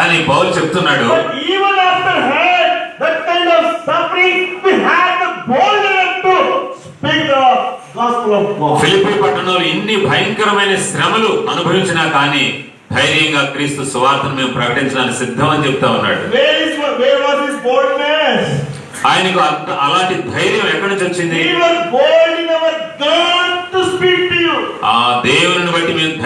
అని పౌల్ చెప్తున్నాడు ఫిలిపీ పట్టణంలో ఇన్ని భయంకరమైన శ్రమలు అనుభవించినా కానీ ధైర్యంగా క్రీస్తు సువార్తను మేము ప్రకటించడానికి సిద్ధం అని చెప్తా ఉన్నాడు. ఆయనకు అలాంటి ధైర్యం ఎక్కడి నుంచి వచ్చింది?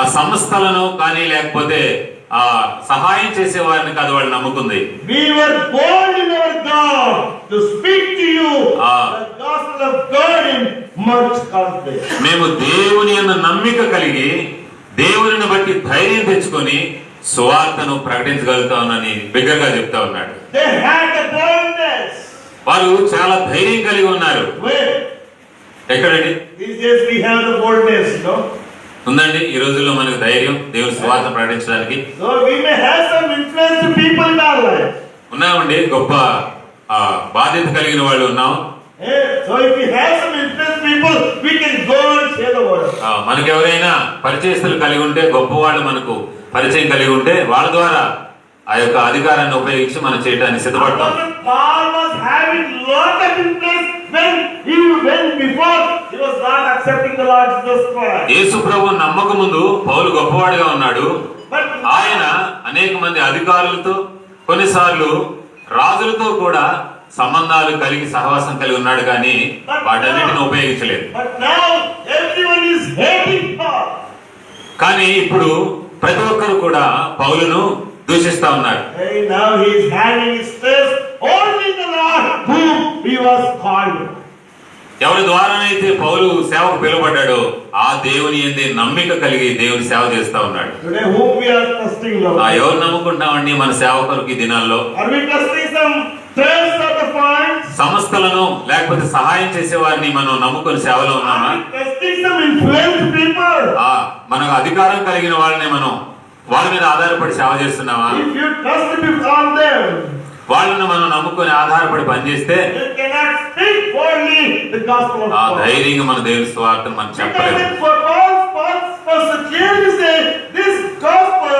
ఆ సంస్థలను కానీ లేకపోతే ఆ సహాయం చేసే వారిని కాదు వాళ్ళు నమ్ముకుంది We were born in our God to speak to you the gospel of God in much confidence. మేము దేవుని అన్న నమ్మిక కలిగి దేవుని బట్టి ధైర్యం తెచ్చుకొని సువార్తను ప్రకటించగలుగుతామని బిగ్గరగా చెప్తా ఉన్నాడు. వారు చాలా ధైర్యం కలిగి ఉన్నారు? ఎక్కడండి ఉందండి ఈ రోజుల్లో మనకు ధైర్యం దేవుని స్వార్థ ప్రకటించడానికి. ఉన్నామండి గొప్ప బాధ్యత కలిగిన వాళ్ళు ఉన్నాం. మనకు ఎవరైనా పరిచయస్తులు కలిగి ఉంటే గొప్ప వాళ్ళు మనకు పరిచయం కలిగి ఉంటే వాళ్ళ ద్వారా ఆ యొక్క అధికారాన్ని ఉపయోగించి మనం చేయడానికి సిద్ధపడతాం. యేసు ప్రభు నమ్మక ముందు పౌలు గొప్పవాడిగా ఉన్నాడు ఆయన అనేక మంది అధికారులతో కొన్నిసార్లు రాజులతో కూడా సంబంధాలు కలిగి సహవాసం కలిగి ఉన్నాడు కానీ వాటన్నిటిని ఉపయోగించలేదు. కానీ ఇప్పుడు ప్రతి ఒక్కరు కూడా పౌలును దూషిస్తా ఉన్నారు Hey, now he is having his faith only in the Lord whom he was called. ఎవరి ద్వారానైతే పౌలు సేవకు పిలువబడ్డాడో ఆ దేవుని ఎందే నమ్మిక కలిగి దేవుని సేవ చేస్తా ఉన్నాడు. ఎవరు నమ్ముకుంటామండి మన సేవకులకు ఈ దినాల్లో? సంస్థలను లేకపోతే సహాయం చేసే వారిని మనం నమ్ముకొని సేవలో ఉన్నామా? మనకు అధికారం కలిగిన వాళ్ళని మనం వాళ్ళ మీద ఆధారపడి సేవ చేస్తున్నామా? వాళ్ళని మనం నమ్ముకొని ఆధారపడి పనిచేస్తే ఆ. ధైర్యంగా మన దేవుని స్వార్థం మనం Because చెప్పలేము it for all Paul's was clearly say this gospel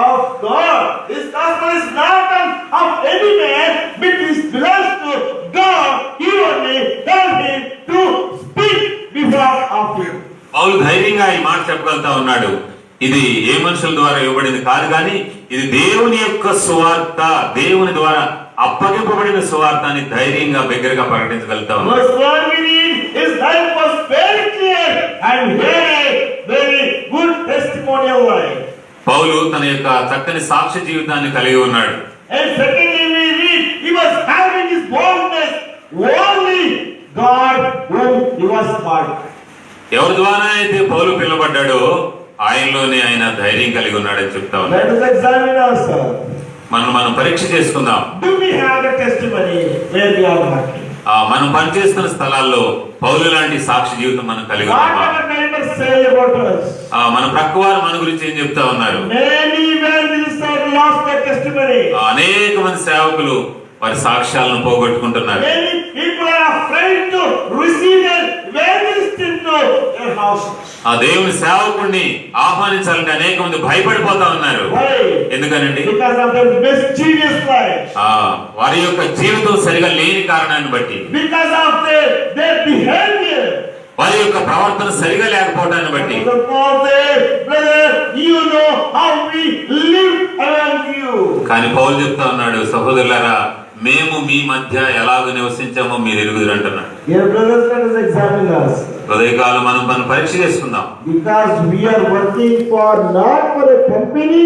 of God, this gospel is not an, of any man, but it belongs to God. He only told him to speak before of him. పౌలు ధైర్యంగా ఈ మాట చెప్పగలుగుతా ఉన్నాడు ఇది ఏ మనుషుల ద్వారా ఇవ్వబడింది? కాదు కానీ ఇది దేవుని యొక్క సువార్త. దేవుని ద్వారా అప్పగింపబడిన సువార్థాన్ని ధైర్యంగా దగ్గరగా ప్రకటించగలుగుతాం పౌలు తన యొక్క చక్కని సాక్షి జీవితాన్ని కలిగి ఉన్నాడు. ఎవరి ద్వారా అయితే పౌలు పిలువబడ్డాడో ఆయనలోనే ఆయన ధైర్యం కలిగి ఉన్నాడని చెప్తా ఉన్నాడు. మనం మనం పరీక్ష చేసుకుందాం. మనం పనిచేస్తున్న స్థలాల్లో పౌలు లాంటి సాక్షి జీవితం మనం కలిగి ఉన్నామా? మన ప్రక్క వారు మన గురించి ఏం చెప్తా ఉన్నారు? అనేక మంది సేవకులు వారి సాక్ష్యాలను పోగొట్టుకుంటున్నారు. ఆ దేవుని సేవకుడిని ఆహ్వానించాలంటే అనేక మంది భయపడిపోతా ఉన్నారు? ఎందుకనండి? వారి యొక్క జీవితం సరిగా లేని కారణాన్ని బట్టి. వారి యొక్క ప్రవర్తన సరిగా లేకపోవడాన్ని బట్టి. కానీ పౌలు చెప్తా ఉన్నాడు సహోదరులారా మేము మీ మధ్య ఎలాగ నివసించామో మీరు ఎరుగుదురు అంటున్నాడు. హృదయకాలం మనం మనం పరీక్ష చేసుకుందాం. Because we are working for not for company